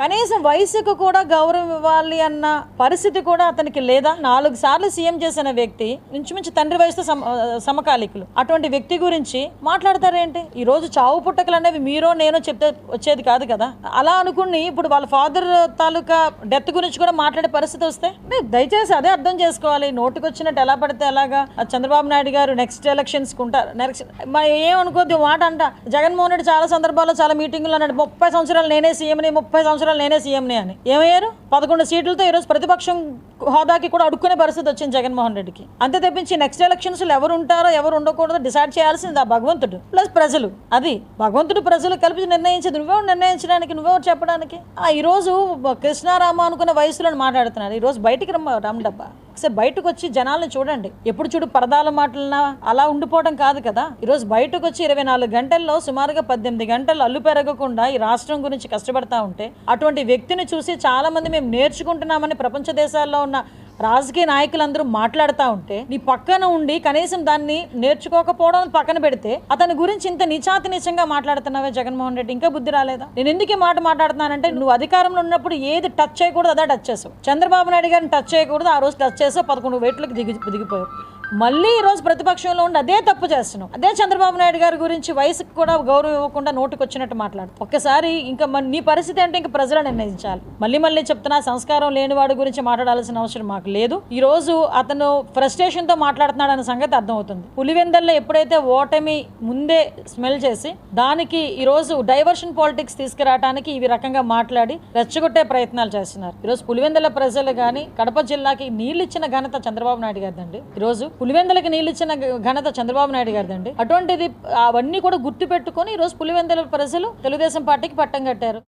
కనీసం వయసుకు కూడా గౌరవం ఇవ్వాలి అన్న పరిస్థితి కూడా అతనికి లేదా? నాలుగు సార్లు సీఎం చేసిన వ్యక్తి ఇంచుమించు తండ్రి వయసుతో సమ సమకాలికులు అటువంటి వ్యక్తి గురించి మాట్లాడతారేంటి? ఈ రోజు చావు పుట్టకలు అనేవి మీరో నేనో చెప్తే వచ్చేది కాదు కదా? అలా అనుకుని ఇప్పుడు వాళ్ళ ఫాదర్ తాలూకా డెత్ గురించి కూడా మాట్లాడే పరిస్థితి వస్తే? దయచేసి అదే అర్థం చేసుకోవాలి. నోటికి వచ్చినట్టు ఎలా పడితే అలాగా చంద్రబాబు నాయుడు గారు నెక్స్ట్ ఎలక్షన్స్ ఉంటారు. నెక్స్ట్ ఏమనుకోద్ది మాట అంట. జగన్మోహన్ రెడ్డి చాలా సందర్భాల్లో చాలా మీటింగ్లు అన్నాడు ముప్పై సంవత్సరాలు నేనే సీఎంని ముప్పై సంవత్సరాలు నేనే సీఎంని అని. ఏమయ్యారు? పదకొండు సీట్లతో ఈరోజు ప్రతిపక్షం హోదాకి కూడా అడుక్కునే పరిస్థితి వచ్చింది జగన్మోహన్ రెడ్డికి. అంతే తప్పించి నెక్స్ట్ ఎలక్షన్స్లో ఎవరు ఉంటారో ఎవరు ఉండకూడదో డిసైడ్ చేయాల్సింది ఆ భగవంతుడు ప్లస్ ప్రజలు. అది భగవంతుడు ప్రజలు కలిపి నిర్ణయించేది నువ్వెవరు నిర్ణయించడానికి నువ్వే చెప్పడానికి. ఆ ఈ రోజు కృష్ణారామ అనుకున్న వయసులో మాట్లాడుతున్నాడు. ఈ రోజు బయటికి రమ్మ రమ్మడబ్బా సరే బయటకు వచ్చి జనాలను చూడండి. ఎప్పుడు చూడు పరదాల మాటలన? అలా ఉండిపోవడం కాదు కదా. ఈరోజు బయటకు వచ్చి ఇరవై నాలుగు గంటల్లో సుమారుగా పద్దెనిమిది గంటలు అల్లు పెరగకుండా ఈ రాష్ట్రం గురించి కష్టపడతా ఉంటే అటువంటి వ్యక్తిని చూసి చాలామంది మేము నేర్చుకుంటున్నామని ప్రపంచ దేశాల్లో ఉన్న రాజకీయ నాయకులందరూ మాట్లాడుతూ ఉంటే నీ పక్కన ఉండి కనీసం దాన్ని నేర్చుకోకపోవడం పక్కన పెడితే అతని గురించి ఇంత నిచాతి నిచంగా మాట్లాడుతున్నావే జగన్మోహన్ రెడ్డి. ఇంకా బుద్ధి రాలేదా? నేను ఎందుకు ఈ మాట మాట్లాడుతున్నానంటే నువ్వు అధికారంలో ఉన్నప్పుడు ఏది టచ్ చేయకూడదు అదే టచ్ చేసావు. చంద్రబాబు నాయుడు గారిని టచ్ చేయకూడదు ఆ రోజు టచ్ చేసావు పదకొండు వేట్లకు దిగి దిగిపోయావు. మళ్ళీ ఈరోజు ప్రతిపక్షంలో ఉండి అదే తప్పు చేస్తున్నావు. అదే చంద్రబాబు నాయుడు గారి గురించి వయసుకు కూడా గౌరవం ఇవ్వకుండా నోటికి వచ్చినట్టు మాట్లాడు ఒక్కసారి ఇంకా మన- నీ పరిస్థితి అంటే ఇంకా ప్రజలు నిర్ణయించాలి. మళ్ళీ మళ్ళీ చెప్తున్నా సంస్కారం లేని వాడి గురించి మాట్లాడాల్సిన అవసరం మాకు లేదు. ఈ రోజు అతను ఫ్రస్ట్రేషన్తో మాట్లాడుతున్నాడు అనే సంగతి అర్థమవుతుంది. పులివెందల్లో ఎప్పుడైతే ఓటమి ముందే స్మెల్ చేసి దానికి ఈరోజు డైవర్షన్ పాలిటిక్స్ తీసుకురావడానికి ఈ రకంగా మాట్లాడి రెచ్చగొట్టే ప్రయత్నాలు చేస్తున్నారు. ఈరోజు పులివెందల ప్రజలు కానీ కడప జిల్లాకి నీళ్ళు ఇచ్చిన ఘనత చంద్రబాబు నాయుడు గారిదండి. ఈ రోజు పులివెందలకి నీళ్ళు ఇచ్చిన ఘనత చంద్రబాబు నాయుడు గారిదండి. అటువంటిది అవన్నీ కూడా గుర్తు పెట్టుకొని రోజు పులివెందల ప్రజలు తెలుగుదేశం పార్టీకి పట్టం కట్టారు.